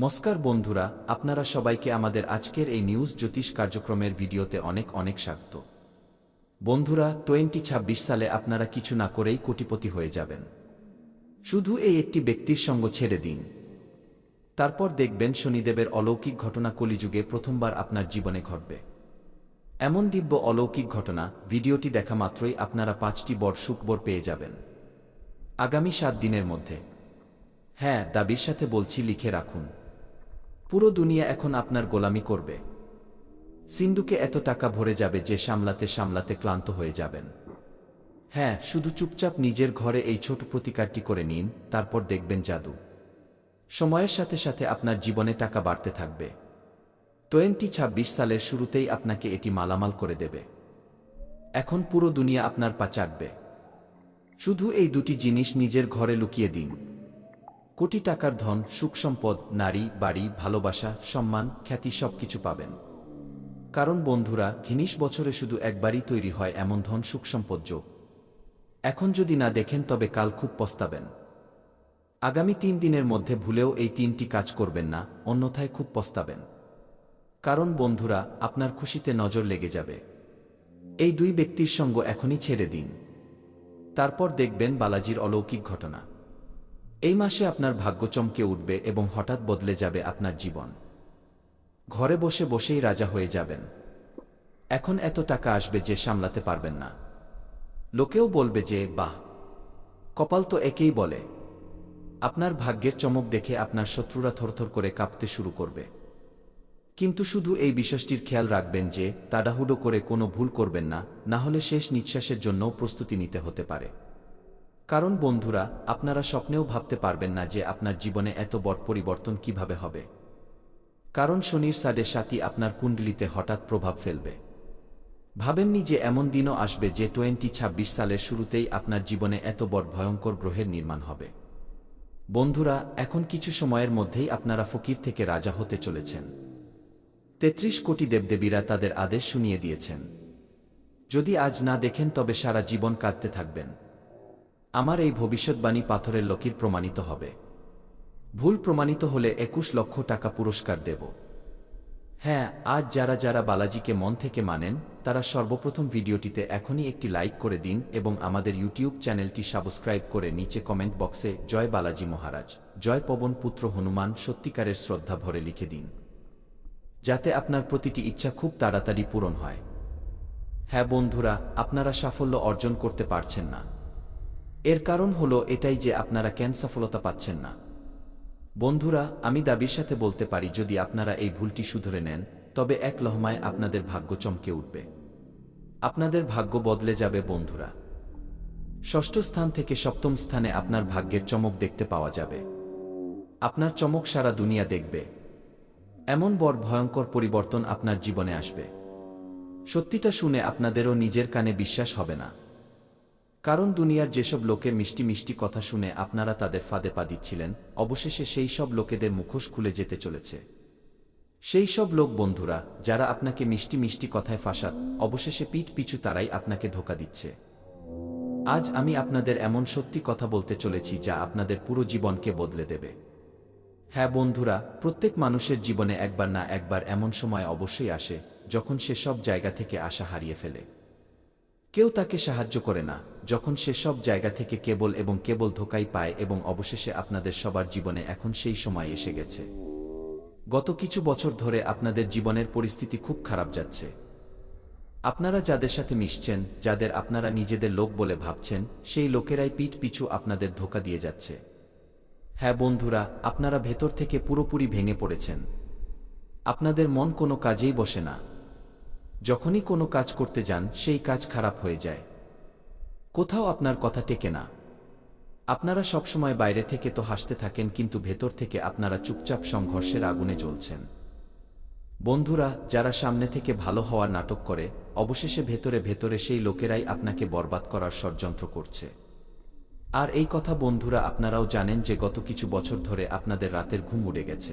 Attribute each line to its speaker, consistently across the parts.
Speaker 1: নমস্কার বন্ধুরা, আপনারা সবাইকে আমাদের আজকের এই নিউজ জ্যোতিষ কার্যক্রমের ভিডিওতে অনেক অনেক স্বাগত। বন্ধুরা, টোয়েন্টি ছাব্বিশ সালে আপনারা কিছু না করেই কোটিপতি হয়ে যাবেন। শুধু এই একটি ব্যক্তির সঙ্গ ছেড়ে দিন। তারপর দেখবেন শনিদেবের অলৌকিক ঘটনা কলিযুগে প্রথমবার আপনার জীবনে ঘটবে। এমন দিব্য অলৌকিক ঘটনা, ভিডিওটি দেখা মাত্রই আপনারা পাঁচটি বর সুখবর পেয়ে যাবেন। আগামী সাত দিনের মধ্যে। হ্যাঁ দাবির সাথে বলছি, লিখে রাখুন। পুরো দুনিয়া এখন আপনার গোলামি করবে। সিন্ধুকে এত টাকা ভরে যাবে যে সামলাতে সামলাতে ক্লান্ত হয়ে যাবেন। হ্যাঁ শুধু চুপচাপ নিজের ঘরে এই ছোট প্রতিকারটি করে নিন, তারপর দেখবেন জাদু। সময়ের সাথে সাথে আপনার জীবনে টাকা বাড়তে থাকবে। টোয়েন্টি ছাব্বিশ সালের শুরুতেই আপনাকে এটি মালামাল করে দেবে। এখন পুরো দুনিয়া আপনার পা চাটবে। শুধু এই দুটি জিনিস নিজের ঘরে লুকিয়ে দিন। কোটি টাকার ধন সুখ সম্পদ নারী, বাড়ি, ভালোবাসা, সম্মান, খ্যাতি সবকিছু পাবেন। কারণ বন্ধুরা, ঘিনিশ বছরে শুধু একবারই তৈরি হয় এমন ধন সুখ সম্পদ যোগ। এখন যদি না দেখেন, তবে কাল খুব পস্তাবেন। আগামী তিন দিনের মধ্যে ভুলেও এই তিনটি কাজ করবেন না, অন্যথায় খুব পস্তাবেন। কারণ বন্ধুরা, আপনার খুশিতে নজর লেগে যাবে। এই দুই ব্যক্তির সঙ্গ এখনই ছেড়ে দিন। তারপর দেখবেন বালাজির অলৌকিক ঘটনা। এই মাসে আপনার ভাগ্য চমকে উঠবে এবং হঠাৎ বদলে যাবে আপনার জীবন। ঘরে বসে বসেই রাজা হয়ে যাবেন। এখন এত টাকা আসবে যে সামলাতে পারবেন না। লোকেও বলবে যে, বাহ! কপাল তো একেই বলে। আপনার ভাগ্যের চমক দেখে আপনার শত্রুরা থরথর করে কাঁপতে শুরু করবে। কিন্তু শুধু এই বিষয়টির খেয়াল রাখবেন যে, তাড়াহুড়ো করে কোনো ভুল করবেন না না হলে শেষ নিঃশ্বাসের জন্যও প্রস্তুতি নিতে হতে পারে। কারণ বন্ধুরা, আপনারা স্বপ্নেও ভাবতে পারবেন না যে আপনার জীবনে এত বড় পরিবর্তন কীভাবে হবে। কারণ শনির সাডে সাথী আপনার কুণ্ডলিতে হঠাৎ প্রভাব ফেলবে। ভাবেননি যে এমন দিনও আসবে যে টোয়েন্টি ছাব্বিশ সালের শুরুতেই আপনার জীবনে এত বড় ভয়ঙ্কর গ্রহের নির্মাণ হবে। বন্ধুরা, এখন কিছু সময়ের মধ্যেই আপনারা ফকির থেকে রাজা হতে চলেছেন। তেত্রিশ কোটি দেবদেবীরা তাদের আদেশ শুনিয়ে দিয়েছেন। যদি আজ না দেখেন, তবে সারা জীবন কাঁদতে থাকবেন। আমার এই ভবিষ্যৎবাণী পাথরের লকির প্রমাণিত হবে। ভুল প্রমাণিত হলে একুশ লক্ষ টাকা পুরস্কার দেব। হ্যাঁ আজ যারা যারা বালাজিকে মন থেকে মানেন, তারা সর্বপ্রথম ভিডিওটিতে এখনই একটি লাইক করে দিন এবং আমাদের ইউটিউব চ্যানেলটি সাবস্ক্রাইব করে নিচে কমেন্ট বক্সে জয় বালাজি মহারাজ, জয় পবন পুত্র হনুমান সত্যিকারের শ্রদ্ধা ভরে লিখে দিন। যাতে আপনার প্রতিটি ইচ্ছা খুব তাড়াতাড়ি পূরণ হয়। হ্যাঁ বন্ধুরা, আপনারা সাফল্য অর্জন করতে পারছেন না। এর কারণ হলো এটাই যে আপনারা কেন সফলতা পাচ্ছেন না। বন্ধুরা, আমি দাবির সাথে বলতে পারি, যদি আপনারা এই ভুলটি শুধরে নেন, তবে এক লহমায় আপনাদের ভাগ্য চমকে উঠবে। আপনাদের ভাগ্য বদলে যাবে, বন্ধুরা। ষষ্ঠ স্থান থেকে সপ্তম স্থানে আপনার ভাগ্যের চমক দেখতে পাওয়া যাবে। আপনার চমক সারা দুনিয়া দেখবে। এমন বড় ভয়ঙ্কর পরিবর্তন আপনার জীবনে আসবে। সত্যিটা শুনে আপনাদেরও নিজের কানে বিশ্বাস হবে না। কারণ দুনিয়ার যেসব লোকের মিষ্টি মিষ্টি কথা শুনে আপনারা তাদের ফাঁদে পা দিচ্ছিলেন, অবশেষে সেই সব লোকেদের মুখোশ খুলে যেতে চলেছে। সেই সব লোক বন্ধুরা, যারা আপনাকে মিষ্টি মিষ্টি কথায় ফাঁসাত, অবশেষে পিঠ পিছু তারাই আপনাকে ধোকা দিচ্ছে। আজ আমি আপনাদের এমন সত্যি কথা বলতে চলেছি যা আপনাদের পুরো জীবনকে বদলে দেবে। হ্যাঁ বন্ধুরা, প্রত্যেক মানুষের জীবনে একবার না একবার এমন সময় অবশ্যই আসে, যখন সে সব জায়গা থেকে আশা হারিয়ে ফেলে। কেউ তাকে সাহায্য করে না, যখন সে সব জায়গা থেকে কেবল এবং কেবল ধোকাই পায় এবং অবশেষে আপনাদের সবার জীবনে এখন সেই সময় এসে গেছে। গত কিছু বছর ধরে আপনাদের জীবনের পরিস্থিতি খুব খারাপ যাচ্ছে। আপনারা যাদের সাথে মিশছেন, যাদের আপনারা নিজেদের লোক বলে ভাবছেন, সেই লোকেরাই পিঠ পিছু আপনাদের ধোকা দিয়ে যাচ্ছে। হ্যাঁ বন্ধুরা, আপনারা ভেতর থেকে পুরোপুরি ভেঙে পড়েছেন। আপনাদের মন কোনো কাজেই বসে না। যখনই কোনো কাজ করতে যান, সেই কাজ খারাপ হয়ে যায়। কোথাও আপনার কথা টেকে না। আপনারা সবসময় বাইরে থেকে তো হাসতে থাকেন, কিন্তু ভেতর থেকে আপনারা চুপচাপ সংঘর্ষের আগুনে জ্বলছেন। বন্ধুরা, যারা সামনে থেকে ভালো হওয়ার নাটক করে, অবশেষে ভেতরে ভেতরে সেই লোকেরাই আপনাকে বরবাদ করার ষড়যন্ত্র করছে। আর এই কথা বন্ধুরা, আপনারাও জানেন যে গত কিছু বছর ধরে আপনাদের রাতের ঘুম উড়ে গেছে।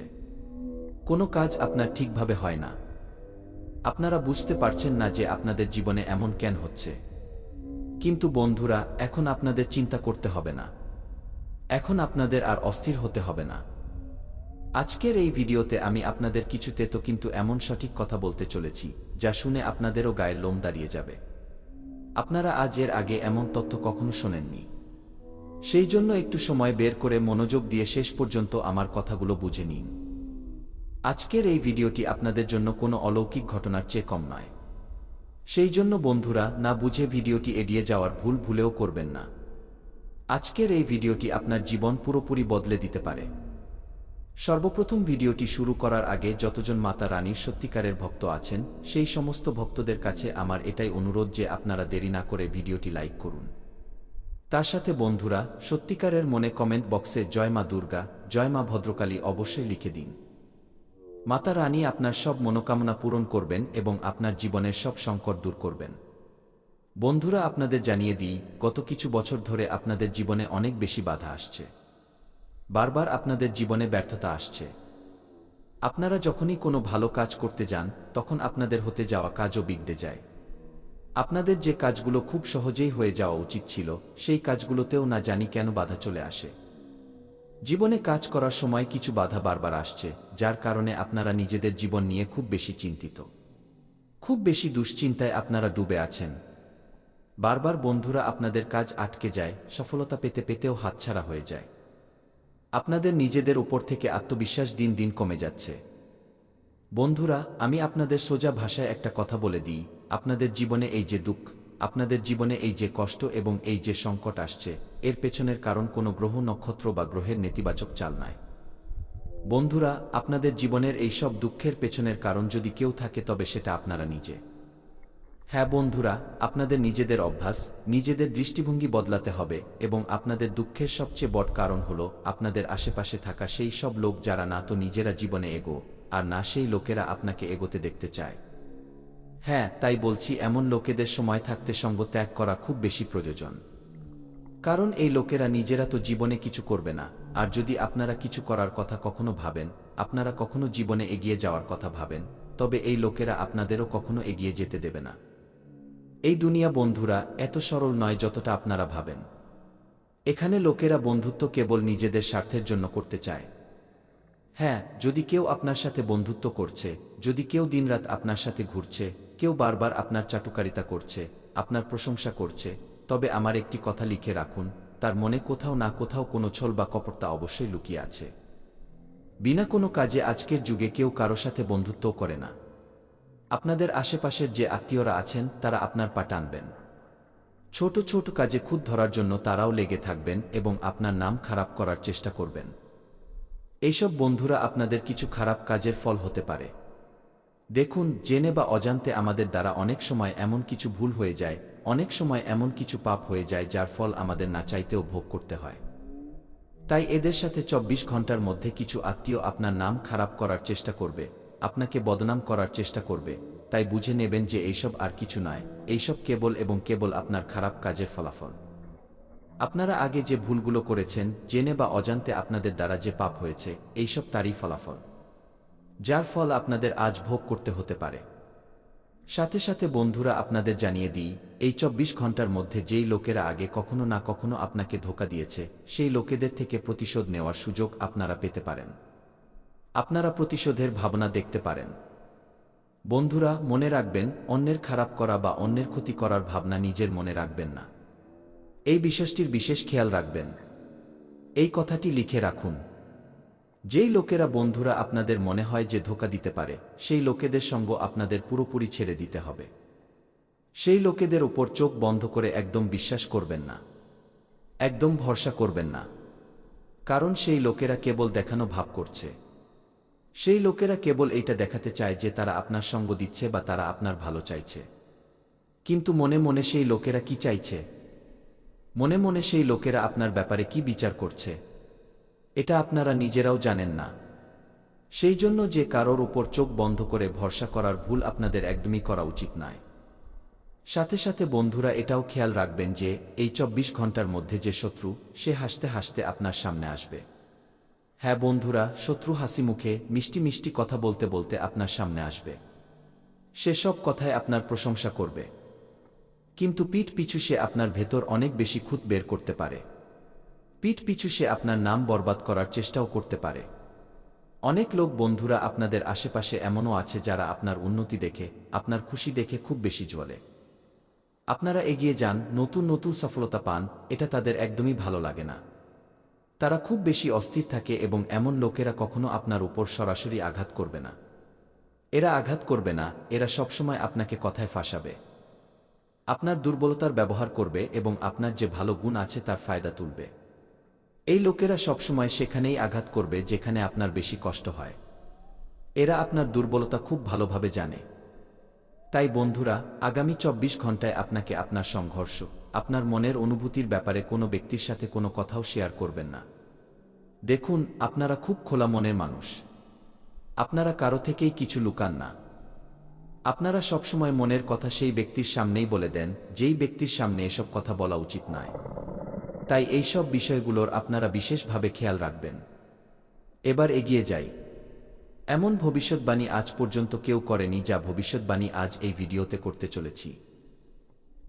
Speaker 1: কোনো কাজ আপনার ঠিকভাবে হয় না। আপনারা বুঝতে পারছেন না যে আপনাদের জীবনে এমন কেন হচ্ছে। কিন্তু বন্ধুরা, এখন আপনাদের চিন্তা করতে হবে না। এখন আপনাদের আর অস্থির হতে হবে না। আজকের এই ভিডিওতে আমি আপনাদের কিছুতে তো কিন্তু এমন সঠিক কথা বলতে চলেছি, যা শুনে আপনাদেরও গায়ের লোম দাঁড়িয়ে যাবে। আপনারা আজ এর আগে এমন তথ্য কখনো শোনেননি। সেই জন্য একটু সময় বের করে মনোযোগ দিয়ে শেষ পর্যন্ত আমার কথাগুলো বুঝে নিন। আজকের এই ভিডিওটি আপনাদের জন্য কোনো অলৌকিক ঘটনার চেয়ে কম নয়। সেই জন্য বন্ধুরা, না বুঝে ভিডিওটি এড়িয়ে যাওয়ার ভুল ভুলেও করবেন না। আজকের এই ভিডিওটি আপনার জীবন পুরোপুরি বদলে দিতে পারে। সর্বপ্রথম ভিডিওটি শুরু করার আগে যতজন মাতা রানীর সত্যিকারের ভক্ত আছেন, সেই সমস্ত ভক্তদের কাছে আমার এটাই অনুরোধ যে আপনারা দেরি না করে ভিডিওটি লাইক করুন। তার সাথে বন্ধুরা, সত্যিকারের মনে কমেন্ট বক্সে জয় মা দুর্গা, জয় মা ভদ্রকালী অবশ্যই লিখে দিন। মাতা রানী আপনার সব মনোকামনা পূরণ করবেন এবং আপনার জীবনের সব সংকট দূর করবেন। বন্ধুরা, আপনাদের জানিয়ে দিই, গত কিছু বছর ধরে আপনাদের জীবনে অনেক বেশি বাধা আসছে। বারবার আপনাদের জীবনে ব্যর্থতা আসছে। আপনারা যখনই কোনো ভালো কাজ করতে যান, তখন আপনাদের হতে যাওয়া কাজও বিগড়ে যায়। আপনাদের যে কাজগুলো খুব সহজেই হয়ে যাওয়া উচিত ছিল, সেই কাজগুলোতেও না জানি কেন বাধা চলে আসে। জীবনে কাজ করার সময় কিছু বাধা বারবার আসছে, যার কারণে আপনারা নিজেদের জীবন নিয়ে খুব বেশি চিন্তিত। খুব বেশি দুশ্চিন্তায় আপনারা ডুবে আছেন। বারবার বন্ধুরা আপনাদের কাজ আটকে যায়, সফলতা পেতে পেতেও হাতছাড়া হয়ে যায়। আপনাদের নিজেদের উপর থেকে আত্মবিশ্বাস দিন দিন কমে যাচ্ছে। বন্ধুরা, আমি আপনাদের সোজা ভাষায় একটা কথা বলে দিই। আপনাদের জীবনে এই যে দুঃখ, আপনাদের জীবনে এই যে কষ্ট এবং এই যে সংকট আসছে এর পেছনের কারণ কোনো গ্রহ, নক্ষত্র বা গ্রহের নেতিবাচক চাল নয় বন্ধুরা, আপনাদের জীবনের এই সব দুঃখের পেছনের কারণ যদি কেউ থাকে, তবে সেটা আপনারা নিজে। হ্যাঁ বন্ধুরা, আপনাদের নিজেদের অভ্যাস, নিজেদের দৃষ্টিভঙ্গি বদলাতে হবে এবং আপনাদের দুঃখের সবচেয়ে বড় কারণ হল আপনাদের আশেপাশে থাকা সেই সব লোক যারা না তো নিজেরা জীবনে এগো, আর না সেই লোকেরা আপনাকে এগোতে দেখতে চায়। হ্যাঁ তাই বলছি, এমন লোকেদের সময় থাকতে সঙ্গ ত্যাগ করা খুব বেশি প্রয়োজন। কারণ এই লোকেরা নিজেরা তো জীবনে কিছু করবে না, আর যদি আপনারা কিছু করার কথা কখনো ভাবেন, আপনারা কখনো জীবনে এগিয়ে যাওয়ার কথা ভাবেন, তবে এই লোকেরা আপনাদেরও কখনো এগিয়ে যেতে দেবে না। এই দুনিয়া বন্ধুরা এত সরল নয় যতটা আপনারা ভাবেন। এখানে লোকেরা বন্ধুত্ব কেবল নিজেদের স্বার্থের জন্য করতে চায়। হ্যাঁ যদি কেউ আপনার সাথে বন্ধুত্ব করছে, যদি কেউ দিনরাত আপনার সাথে ঘুরছে, কেউ বারবার আপনার চাটুকারিতা করছে, আপনার প্রশংসা করছে তবে আমার একটি কথা লিখে রাখুন, তার মনে কোথাও না কোথাও কোনো ছল বা কপটতা অবশ্যই লুকিয়ে আছে। বিনা কোনো কাজে আজকের যুগে কেউ কারও সাথে বন্ধুত্ব করে না। আপনাদের আশেপাশের যে আত্মীয়রা আছেন, তারা আপনার পা টানবেন। ছোট ছোট কাজে খুদ ধরার জন্য তারাও লেগে থাকবেন এবং আপনার নাম খারাপ করার চেষ্টা করবেন। এইসব বন্ধুরা আপনাদের কিছু খারাপ কাজের ফল হতে পারে। দেখুন, জেনে বা অজান্তে আমাদের দ্বারা অনেক সময় এমন কিছু ভুল হয়ে যায় অনেক সময় এমন কিছু পাপ হয়ে যায় যার ফল আমাদের না চাইতেও ভোগ করতে হয়। তাই এদের সাথে চব্বিশ ঘণ্টার মধ্যে কিছু আত্মীয় আপনার নাম খারাপ করার চেষ্টা করবে, আপনাকে বদনাম করার চেষ্টা করবে, তাই বুঝে নেবেন যে এইসব আর কিছু নয়, এইসব কেবল এবং কেবল আপনার খারাপ কাজের ফলাফল। আপনারা আগে যে ভুলগুলো করেছেন, জেনে বা অজান্তে আপনাদের দ্বারা যে পাপ হয়েছে, এইসব তারই ফলাফল। যার ফল আপনাদের আজ ভোগ করতে হতে পারে। সাথে সাথে বন্ধুরা আপনাদের জানিয়ে দিই এই চব্বিশ ঘণ্টার মধ্যে যেই লোকেরা আগে কখনো না কখনো আপনাকে ধোকা দিয়েছে, সেই লোকেদের থেকে প্রতিশোধ নেওয়ার সুযোগ আপনারা পেতে পারেন। আপনারা প্রতিশোধের ভাবনা দেখতে পারেন। বন্ধুরা, মনে রাখবেন, অন্যের খারাপ করা বা অন্যের ক্ষতি করার ভাবনা নিজের মনে রাখবেন না। এই বিষয়টির বিশেষ খেয়াল রাখবেন। এই কথাটি লিখে রাখুন। যেই লোকেরা বন্ধুরা আপনাদের মনে হয় যে ধোকা দিতে পারে, সেই লোকেদের সঙ্গ আপনাদের পুরোপুরি ছেড়ে দিতে হবে। সেই লোকেদের উপর চোখ বন্ধ করে একদম বিশ্বাস করবেন না। একদম ভরসা করবেন না। কারণ সেই লোকেরা কেবল দেখানো ভাব করছে। সেই লোকেরা কেবল এইটা দেখাতে চায় যে তারা আপনার সঙ্গ দিচ্ছে বা তারা আপনার ভালো চাইছে। কিন্তু মনে মনে সেই লোকেরা কি চাইছে? মনে মনে সেই লোকেরা আপনার ব্যাপারে কি বিচার করছে? এটা আপনারা নিজেরাও জানেন না। সেই জন্য যে কারোর উপর চোখ বন্ধ করে ভরসা করার ভুল আপনাদের একদমই করা উচিত নয়। সাথে সাথে বন্ধুরা এটাও খেয়াল রাখবেন যে, এই চব্বিশ ঘণ্টার মধ্যে যে শত্রু, সে হাসতে হাসতে আপনার সামনে আসবে। হ্যাঁ বন্ধুরা, শত্রু হাসি মুখে, মিষ্টি মিষ্টি কথা বলতে বলতে আপনার সামনে আসবে। সেসব কথায় আপনার প্রশংসা করবে। কিন্তু পিঠ পিছু সে আপনার ভেতর অনেক বেশি খুঁত বের করতে পারে। পিঠ পিছু সে আপনার নাম বরবাদ করার চেষ্টাও করতে পারে। অনেক লোক বন্ধুরা আপনাদের আশেপাশে এমনও আছে যারা আপনার উন্নতি দেখে, আপনার খুশি দেখে খুব বেশি জ্বলে। আপনারা এগিয়ে যান, নতুন নতুন সফলতা পান, এটা তাদের একদমই ভালো লাগে না। তারা খুব বেশি অস্থির থাকে এবং এমন লোকেরা কখনো আপনার উপর সরাসরি আঘাত করবে না। এরা আঘাত করবে না, এরা সবসময় আপনাকে কথায় ফাঁসাবে। আপনার দুর্বলতার ব্যবহার করবে এবং আপনার যে ভালো গুণ আছে তার ফায়দা তুলবে। এই লোকেরা সবসময় সেখানেই আঘাত করবে যেখানে আপনার বেশি কষ্ট হয়। এরা আপনার দুর্বলতা খুব ভালোভাবে জানে। তাই বন্ধুরা, আগামী চব্বিশ ঘন্টায় আপনাকে আপনার সংঘর্ষ, আপনার মনের অনুভূতির ব্যাপারে কোনো ব্যক্তির সাথে কোনো কথাও শেয়ার করবেন না। দেখুন, আপনারা খুব খোলা মনের মানুষ। আপনারা কারও থেকেই কিছু লুকান না। আপনারা সবসময় মনের কথা সেই ব্যক্তির সামনেই বলে দেন, যেই ব্যক্তির সামনে এসব কথা বলা উচিত নয়। তাই এইসব বিষয়গুলোর আপনারা বিশেষভাবে খেয়াল রাখবেন। এবার এগিয়ে যাই। এমন ভবিষ্যৎবাণী আজ পর্যন্ত কেউ করেনি যা ভবিষ্যৎবাণী আজ এই ভিডিওতে করতে চলেছি।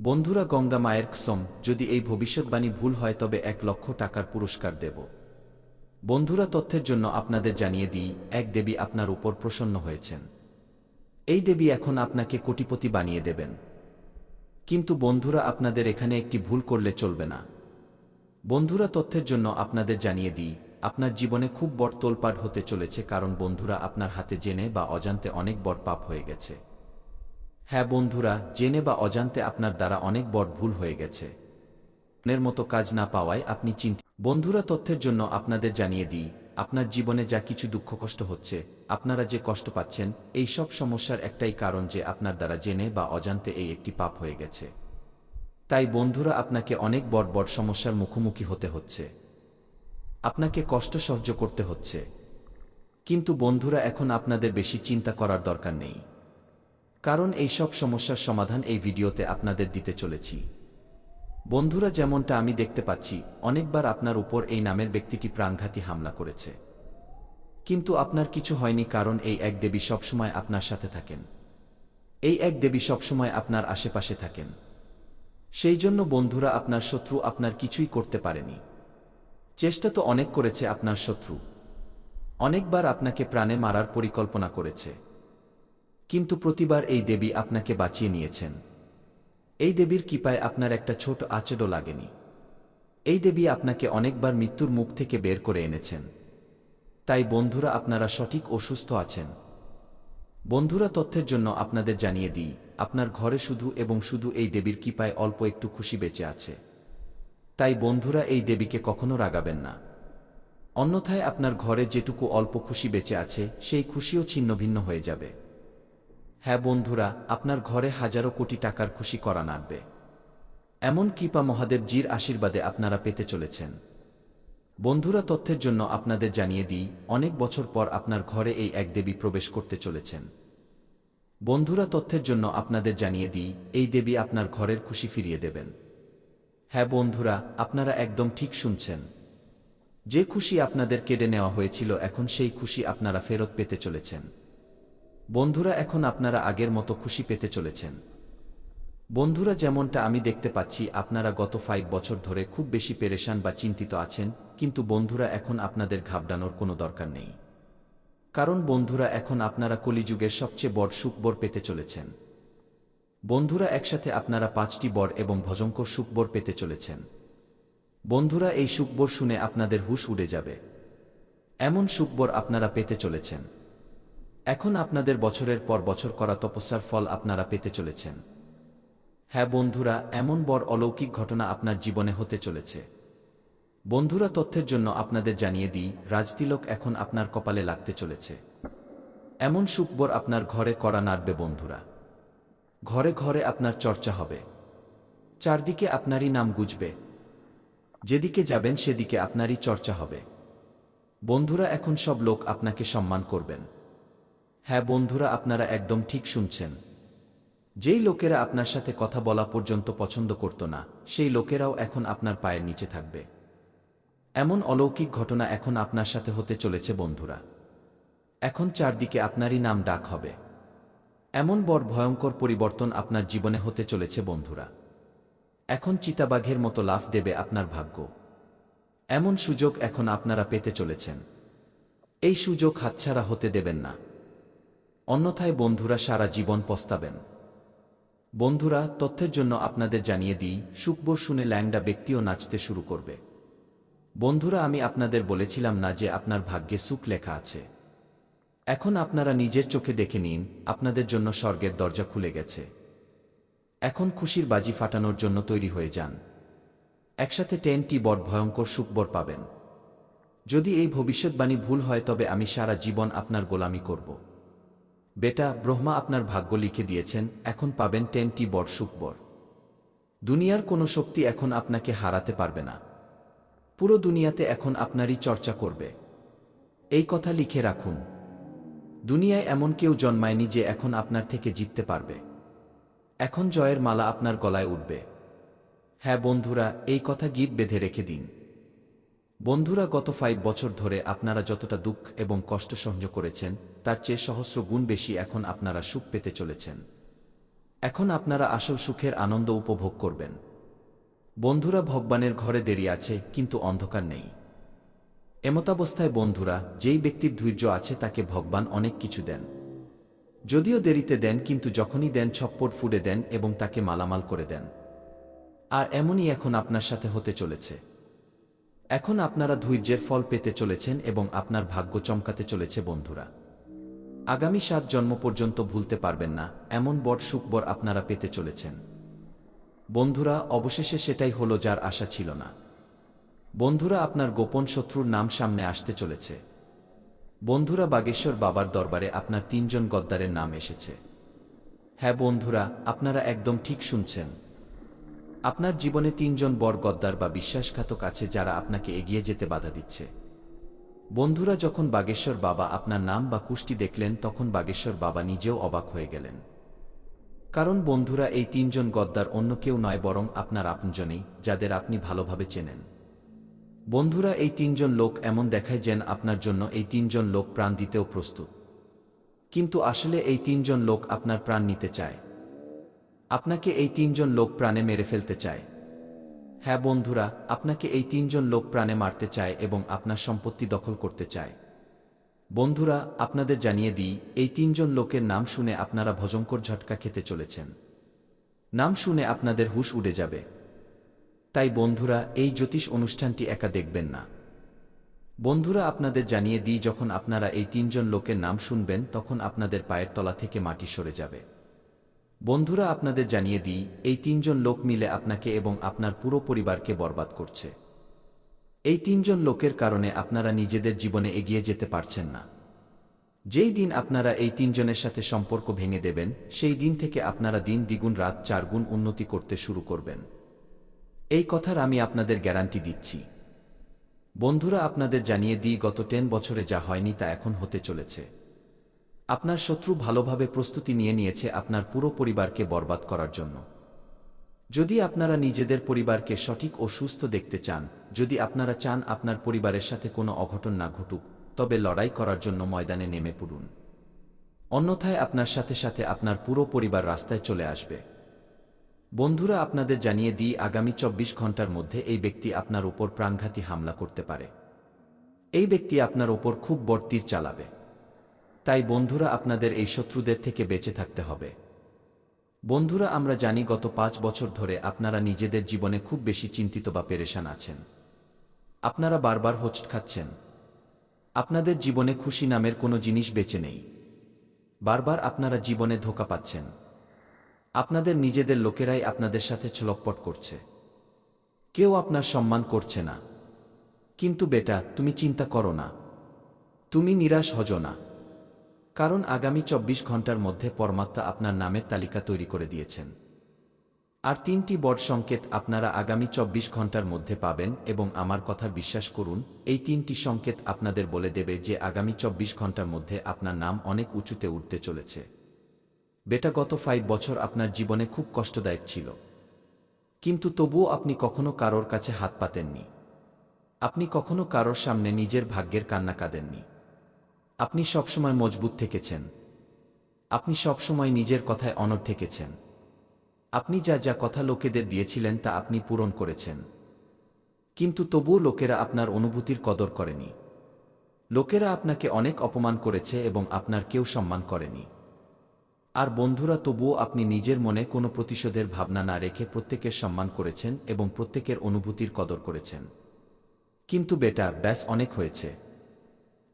Speaker 1: বন্ধুরা গঙ্গা মায়ের কসম যদি এই ভবিষ্যৎবাণী ভুল হয় তবে এক লক্ষ টাকার পুরস্কার দেব। বন্ধুরা তথ্যের জন্য আপনাদের জানিয়ে দিই, এক দেবী আপনার উপর প্রসন্ন হয়েছেন। এই দেবী এখন আপনাকে কোটিপতি বানিয়ে দেবেন। কিন্তু বন্ধুরা আপনাদের এখানে একটি ভুল করলে চলবে না। বন্ধুরা তথ্যের জন্য আপনাদের জানিয়ে দিই আপনার জীবনে খুব বড় তোলপাট হতে চলেছে কারণ বন্ধুরা আপনার হাতে জেনে বা অজান্তে অনেক বড় পাপ হয়ে গেছে। হ্যাঁ বন্ধুরা, জেনে বা অজান্তে আপনার দ্বারা অনেক বড় ভুল হয়ে গেছে। এর মতো কাজ না পাওয়ায় আপনি চিন্তা বন্ধুরা তথ্যের জন্য আপনাদের জানিয়ে দিই, আপনার জীবনে যা কিছু দুঃখ কষ্ট হচ্ছে, আপনারা যে কষ্ট পাচ্ছেন, এই সব সমস্যার একটাই কারণ যে আপনার দ্বারা জেনে বা অজান্তে এই একটি পাপ হয়ে গেছে। তাই বন্ধুরা আপনাকে অনেক বড় বড় সমস্যার মুখোমুখি হতে হচ্ছে। আপনাকে কষ্ট সহ্য করতে হচ্ছে। কিন্তু বন্ধুরা, এখন আপনাদের বেশি চিন্তা করার দরকার নেই। কারণ এই সব সমস্যার সমাধান এই ভিডিওতে আপনাদের দিতে চলেছি। বন্ধুরা, যেমনটা আমি দেখতে পাচ্ছি, অনেকবার আপনার উপর এই নামের ব্যক্তিটি প্রাণঘাতী হামলা করেছে। কিন্তু আপনার কিছু হয়নি কারণ এই এক দেবী সবসময় আপনার সাথে থাকেন। এই এক দেবী সবসময় আপনার আশেপাশে থাকেন। সেই জন্য বন্ধুরা, আপনার শত্রু আপনার কিছুই করতে পারেনি। চেষ্টা তো অনেক করেছে আপনার শত্রু। অনেকবার আপনাকে প্রাণে মারার পরিকল্পনা করেছে। কিন্তু প্রতিবার এই দেবী আপনাকে বাঁচিয়ে নিয়েছেন। এই দেবীর কৃপায় আপনার একটা ছোট আচেডও লাগেনি। এই দেবী আপনাকে অনেকবার মৃত্যুর মুখ থেকে বের করে এনেছেন। তাই বন্ধুরা আপনারা সঠিক ও সুস্থ আছেন। বন্ধুরা তথ্যের জন্য আপনাদের জানিয়ে দিই, আপনার ঘরে শুধু এবং শুধু এই দেবীর কৃপায় অল্প একটু খুশি বেঁচে আছে। তাই বন্ধুরা এই দেবীকে কখনো রাগাবেন না। অন্যথায় আপনার ঘরে যেটুকু অল্প খুশি বেঁচে আছে, সেই খুশিও ছিন্নভিন্ন হয়ে যাবে। হ্যাঁ বন্ধুরা, আপনার ঘরে হাজারো কোটি টাকার খুশি করা নাড়বে এমন কৃপা মহাদেবজির আশীর্বাদে আপনারা পেতে চলেছেন। বন্ধুরা তথ্যের জন্য আপনাদের জানিয়ে দিই, অনেক বছর পর আপনার ঘরে এই এক দেবী প্রবেশ করতে চলেছেন। বন্ধুরা তথ্যের জন্য আপনাদের জানিয়ে দিই, এই দেবী আপনার ঘরের খুশি ফিরিয়ে দেবেন। হ্যাঁ বন্ধুরা, আপনারা একদম ঠিক শুনছেন। যে খুশি আপনাদের কেড়ে নেওয়া হয়েছিল, এখন সেই খুশি আপনারা ফেরত পেতে চলেছেন। বন্ধুরা, এখন আপনারা আগের মতো খুশি পেতে চলেছেন। বন্ধুরা, যেমনটা আমি দেখতে পাচ্ছি, আপনারা গত ফাইভ বছর ধরে খুব বেশি পেরেশান বা চিন্তিত আছেন, কিন্তু বন্ধুরা, এখন আপনাদের ঘাবড়ানোর কোনো দরকার নেই। কারণ বন্ধুরা, এখন আপনারা কলিযুগের সবচেয়ে বড় সুখবর পেতে চলেছেন। বন্ধুরা একসাথে আপনারা পাঁচটি বর এবং ভজঙ্কর সুখবর পেতে চলেছেন। বন্ধুরা এই সুখবর শুনে আপনাদের হুশ উড়ে যাবে। এমন সুখবর আপনারা পেতে চলেছেন। এখন আপনাদের বছরের পর বছর করা তপস্যার ফল আপনারা পেতে চলেছেন। হ্যাঁ বন্ধুরা, এমন বর অলৌকিক ঘটনা আপনার জীবনে হতে চলেছে। বন্ধুরা তথ্যের জন্য আপনাদের জানিয়ে দিই, রাজতিলক এখন আপনার কপালে লাগতে চলেছে। এমন সুখবর আপনার ঘরে করা নাড়বে বন্ধুরা। ঘরে ঘরে আপনার চর্চা হবে। চারদিকে আপনারই নাম গুজবে। যেদিকে যাবেন সেদিকে আপনারই চর্চা হবে। বন্ধুরা, এখন সব লোক আপনাকে সম্মান করবেন। হ্যাঁ বন্ধুরা, আপনারা একদম ঠিক শুনছেন। যেই লোকেরা আপনার সাথে কথা বলা পর্যন্ত পছন্দ করত না, সেই লোকেরাও এখন আপনার পায়ের নিচে থাকবে। এমন অলৌকিক ঘটনা এখন আপনার সাথে হতে চলেছে, বন্ধুরা। এখন চারদিকে আপনারই নাম ডাক হবে। এমন বড় ভয়ঙ্কর পরিবর্তন আপনার জীবনে হতে চলেছে, বন্ধুরা। এখন চিতাবাঘের মতো লাফ দেবে আপনার ভাগ্য। এমন সুযোগ এখন আপনারা পেতে চলেছেন। এই সুযোগ হাতছাড়া হতে দেবেন না। অন্যথায় বন্ধুরা সারা জীবন পস্তাবেন। বন্ধুরা, তথ্যের জন্য আপনাদের জানিয়ে দিই শুকবর শুনে ল্যাংডা ব্যক্তিও নাচতে শুরু করবে। বন্ধুরা, আমি আপনাদের বলেছিলাম না যে আপনার ভাগ্যে সুখ লেখা আছে। এখন আপনারা নিজের চোখে দেখে নিন, আপনাদের জন্য স্বর্গের দরজা খুলে গেছে। এখন খুশির বাজি ফাটানোর জন্য তৈরি হয়ে যান। একসাথে টেনটি বড় ভয়ঙ্কর সুকবর পাবেন। যদি এই ভবিষ্যৎবাণী ভুল হয়, তবে আমি সারা জীবন আপনার গোলামি করব। বেটা, ব্রহ্মা আপনার ভাগ্য লিখে দিয়েছেন, এখন পাবেন টেনটি বড় সুকবর দুনিয়ার কোনো শক্তি এখন আপনাকে হারাতে পারবে না। পুরো দুনিয়াতে এখন আপনারই চর্চা করবে। এই কথা লিখে রাখুন। দুনিয়ায় এমন কেউ জন্মায়নি যে এখন আপনার থেকে জিততে পারবে। এখন জয়ের মালা আপনার গলায় উঠবে। হ্যাঁ বন্ধুরা, এই কথা গীত বেঁধে রেখে দিন। বন্ধুরা, গত ফাইভ বছর ধরে আপনারা যতটা দুঃখ এবং কষ্ট সহ্য করেছেন, তার চেয়ে সহস্র গুণ বেশি এখন আপনারা সুখ পেতে চলেছেন। এখন আপনারা আসল সুখের আনন্দ উপভোগ করবেন। বন্ধুরা, ভগবানের ঘরে দেরি আছে, কিন্তু অন্ধকার নেই। এমতাবস্থায় বন্ধুরা, যেই ব্যক্তির ধৈর্য আছে তাকে ভগবান অনেক কিছু দেন। যদিও দেরিতে দেন, কিন্তু যখনই দেন ছপ্পট ফুডে দেন এবং তাকে মালামাল করে দেন। আর এমনই এখন আপনার সাথে হতে চলেছে। এখন আপনারা ধৈর্যের ফল পেতে চলেছেন এবং আপনার ভাগ্য চমকাতে চলেছে বন্ধুরা। আগামী সাত জন্ম পর্যন্ত ভুলতে পারবেন না, এমন বট সুখবর আপনারা পেতে চলেছেন। বন্ধুরা, অবশেষে সেটাই হলো যার আশা ছিল না। বন্ধুরা আপনার গোপন শত্রুর নাম সামনে আসতে চলেছে। বন্ধুরা বাগেশ্বর বাবার দরবারে আপনার তিনজন গদ্দারের নাম এসেছে। হ্যাঁ বন্ধুরা, আপনারা একদম ঠিক শুনছেন। আপনার জীবনে তিনজন বর গদ্দার বা বিশ্বাসঘাতক আছে যারা আপনাকে এগিয়ে যেতে বাধা দিচ্ছে। বন্ধুরা যখন বাগেশ্বর বাবা আপনার নাম বা কুষ্টি দেখলেন, তখন বাগেশ্বর বাবা নিজেও অবাক হয়ে গেলেন। কারণ বন্ধুরা এই তিনজন গদ্দার অন্য কেউ নয়, বরং আপনার আপনজনেই, যাদের আপনি ভালোভাবে চেনেন। বন্ধুরা, এই তিনজন লোক এমন দেখায় যেন আপনার জন্য এই তিনজন লোক প্রাণ দিতেও প্রস্তুত। কিন্তু আসলে এই তিনজন লোক আপনার প্রাণ নিতে চায়। আপনাকে এই তিনজন লোক প্রাণে মেরে ফেলতে চায়। হ্যাঁ বন্ধুরা, আপনাকে এই তিনজন লোক প্রাণে মারতে চায় এবং আপনার সম্পত্তি দখল করতে চায়। বন্ধুরা, আপনাদের জানিয়ে দিই, এই তিনজন লোকের নাম শুনে আপনারা ভজঙ্কর ঝটকা খেতে চলেছেন। নাম শুনে আপনাদের হুশ উড়ে যাবে। তাই বন্ধুরা, এই জ্যোতিষ অনুষ্ঠানটি একা দেখবেন না। বন্ধুরা, আপনাদের জানিয়ে দিই, যখন আপনারা এই তিনজন লোকের নাম শুনবেন, তখন আপনাদের পায়ের তলা থেকে মাটি সরে যাবে। বন্ধুরা, আপনাদের জানিয়ে দিই, এই তিনজন লোক মিলে আপনাকে এবং আপনার পুরো পরিবারকে বরবাদ করছে। এই তিনজন লোকের কারণে আপনারা নিজেদের জীবনে এগিয়ে যেতে পারছেন না। যেই দিন আপনারা এই তিনজনের সাথে সম্পর্ক ভেঙে দেবেন, সেই দিন থেকে আপনারা দিন দ্বিগুণ, রাত চারগুণ উন্নতি করতে শুরু করবেন। এই কথার আমি আপনাদের গ্যারান্টি দিচ্ছি। বন্ধুরা আপনাদের জানিয়ে দিই, গত টেন বছরে যা হয়নি তা এখন হতে চলেছে। আপনার শত্রু ভালোভাবে প্রস্তুতি নিয়ে নিয়েছে আপনার পুরো পরিবারকে বরবাদ করার জন্য। যদি আপনারা নিজেদের পরিবারকে সঠিক ও সুস্থ দেখতে চান, যদি আপনারা চান আপনার পরিবারের সাথে কোনো অঘটন না ঘটুক, তবে লড়াই করার জন্য ময়দানে নেমে পড়ুন। অন্যথায় আপনার সাথে সাথে আপনার পুরো পরিবার রাস্তায় চলে আসবে। বন্ধুরা আপনাদের জানিয়ে দিই, আগামী চব্বিশ ঘণ্টার মধ্যে এই ব্যক্তি আপনার ওপর প্রাণঘাতী হামলা করতে পারে। এই ব্যক্তি আপনার ওপর খুব বর্তির চালাবে। তাই বন্ধুরা আপনাদের এই শত্রুদের থেকে বেঁচে থাকতে হবে। বন্ধুরা আমরা জানি, গত পাঁচ বছর ধরে আপনারা নিজেদের জীবনে খুব বেশি চিন্তিত বা পেরেশান আছেন। আপনারা বারবার হোঁচট খাচ্ছেন। আপনাদের জীবনে খুশি নামের কোনো জিনিস বেঁচে নেই। বারবার আপনারা জীবনে ধোকা পাচ্ছেন। আপনাদের নিজেদের লোকেরাই আপনাদের সাথে ছলকপট করছে। কেউ আপনার সম্মান করছে না। কিন্তু বেটা, তুমি চিন্তা করো না। তুমি নিরাশ হজ না। কারণ আগামী চব্বিশ ঘণ্টার মধ্যে পরমাত্মা আপনার নামের তালিকা তৈরি করে দিয়েছেন। আর তিনটি বড় সংকেত আপনারা আগামী চব্বিশ ঘণ্টার মধ্যে পাবেন এবং আমার কথা বিশ্বাস করুন, এই তিনটি সংকেত আপনাদের বলে দেবে যে আগামী চব্বিশ ঘণ্টার মধ্যে আপনার নাম অনেক উঁচুতে উঠতে চলেছে। বেটা গত ফাইভ বছর আপনার জীবনে খুব কষ্টদায়ক ছিল। কিন্তু তবুও আপনি কখনো কারোর কাছে হাত পাতেননি। আপনি কখনো কারোর সামনে নিজের ভাগ্যের কান্না কাঁদেননি। আপনি সবসময় মজবুত থেকেছেন। আপনি সবসময় নিজের কথায় অনড় থেকেছেন। আপনি যা যা কথা লোকেদের দিয়েছিলেন তা আপনি পূরণ করেছেন। কিন্তু তবুও লোকেরা আপনার অনুভূতির কদর করেনি। লোকেরা আপনাকে অনেক অপমান করেছে এবং আপনার কেউ সম্মান করেনি। আর বন্ধুরা, তবুও আপনি নিজের মনে কোনো প্রতিশোধের ভাবনা না রেখে প্রত্যেকের সম্মান করেছেন এবং প্রত্যেকের অনুভূতির কদর করেছেন। কিন্তু বেটা, ব্যাস অনেক হয়েছে।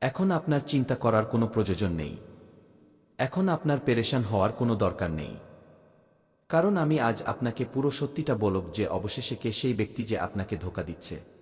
Speaker 1: এখন আপনার চিন্তা করার কোনো প্রয়োজন নেই। এখন আপনার পেরেশান হওয়ার কোনো দরকার নেই। কারণ আমি আজ আপনাকে পুরো সত্যিটা বলব যে অবশেষে কে সেই ব্যক্তি যে আপনাকে ধোকা দিচ্ছে।